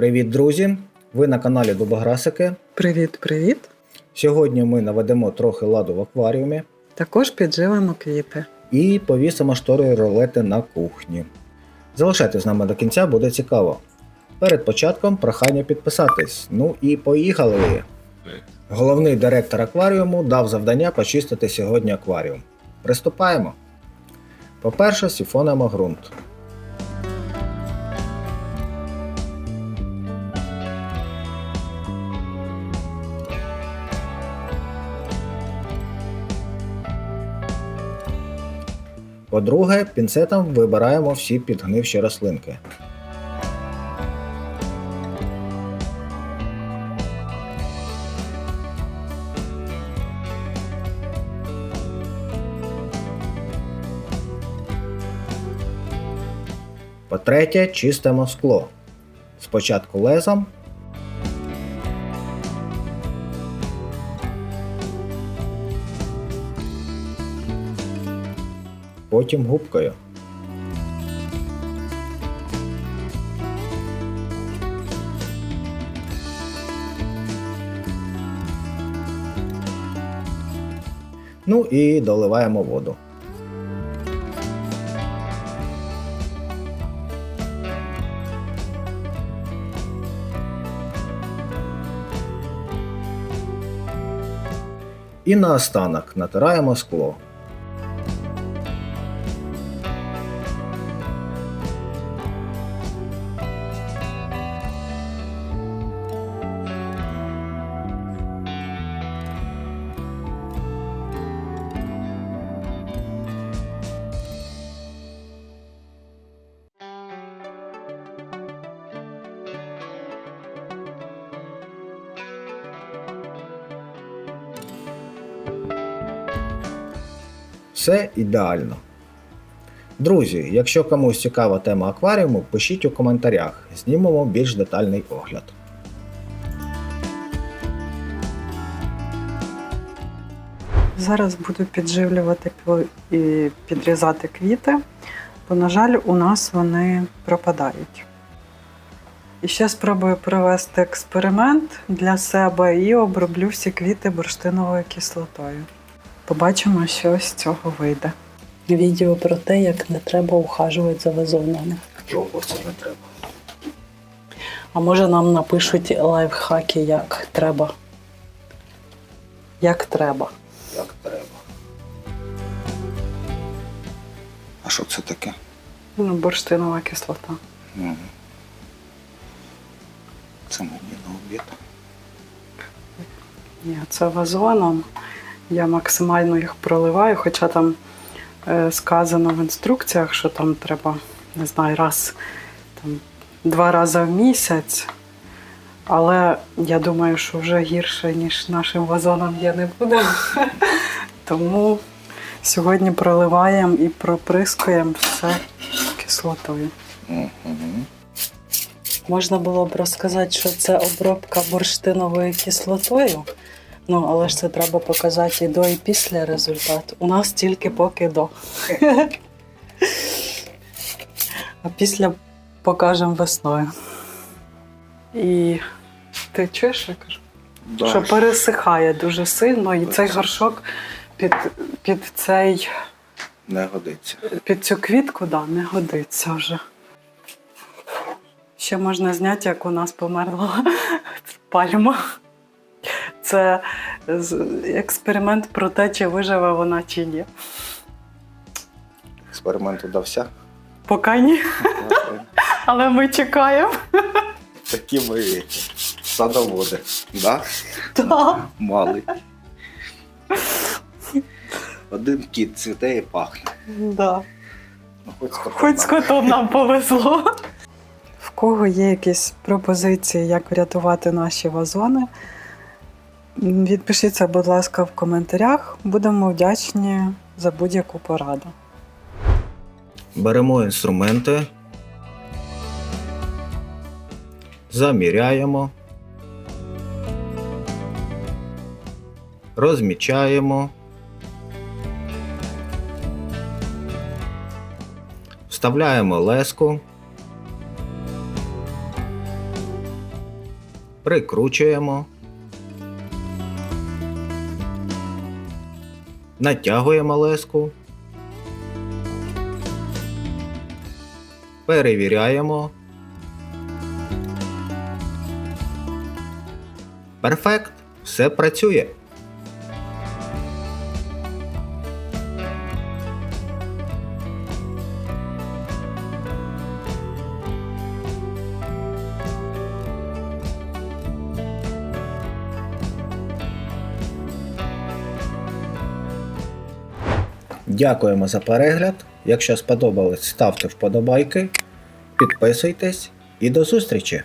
Привіт, друзі! Ви на каналі Дубограсики. Привіт, привіт. Сьогодні ми наведемо трохи ладу в акваріумі Також підживимо квіти. і повісимо штори ролети на кухні. Залишайтесь з нами до кінця, буде цікаво. Перед початком прохання підписатись. Ну і поїхали! Головний директор акваріуму дав завдання почистити сьогодні акваріум. Приступаємо. По-перше, сіфонимо ґрунт. По-друге, пінцетом вибираємо всі підгнивші рослинки. По-третє, чистимо скло. Спочатку лезом, потім губкою. Ну і доливаємо воду. І наостанок натираємо скло. Все ідеально. Друзі, якщо комусь цікава тема акваріуму, пишіть у коментарях, знімемо більш детальний огляд. Зараз буду підживлювати і підрізати квіти, бо, на жаль, у нас вони пропадають. І ще спробую провести експеримент для себе і оброблю всі квіти бурштиновою кислотою. Побачимо, що з цього вийде. Відео про те, як не треба ухажувати за вазонами. Чого це не треба? А може нам напишуть лайфхаки, як треба. Як треба. Як треба. А що це таке? Ну, бурштинова кислота. Мгм. Це мені на обід. Ні, це вазоном. Я максимально їх проливаю, хоча там е, сказано в інструкціях, що там треба, не знаю, раз, там, два рази в місяць. Але я думаю, що вже гірше, ніж нашим вазоном я не буду. Тому сьогодні проливаємо і проприскуємо все кислотою. Можна було б розказати, що це обробка бурштиновою кислотою. Ну, але ж це треба показати і до, і після результат. У нас тільки поки до. А після покажемо весною. І ти чуєш, я кажу? Да, що пересихає дуже сильно, і цей горшок під, під, цей, Не годиться. під цю квітку да, не годиться вже. Ще можна зняти, як у нас померла пальма. Це експеримент про те, чи виживе вона чи ні. Експеримент удався. Поки ні, але ми чекаємо. Такі ми садоводи. Да? Так. Малий. Один кіт цвіте і пахне. Да. Ну, Хоч з котом нам повезло. В кого є якісь пропозиції, як врятувати наші вазони? Відпишіться, будь ласка, в коментарях. Будемо вдячні за будь-яку пораду. Беремо інструменти. Заміряємо. Розмічаємо. Вставляємо леску. Прикручуємо. Натягуємо леску. Перевіряємо. Перфект. Все працює. Дякуємо за перегляд. Якщо сподобалось, ставте вподобайки, підписуйтесь і до зустрічі!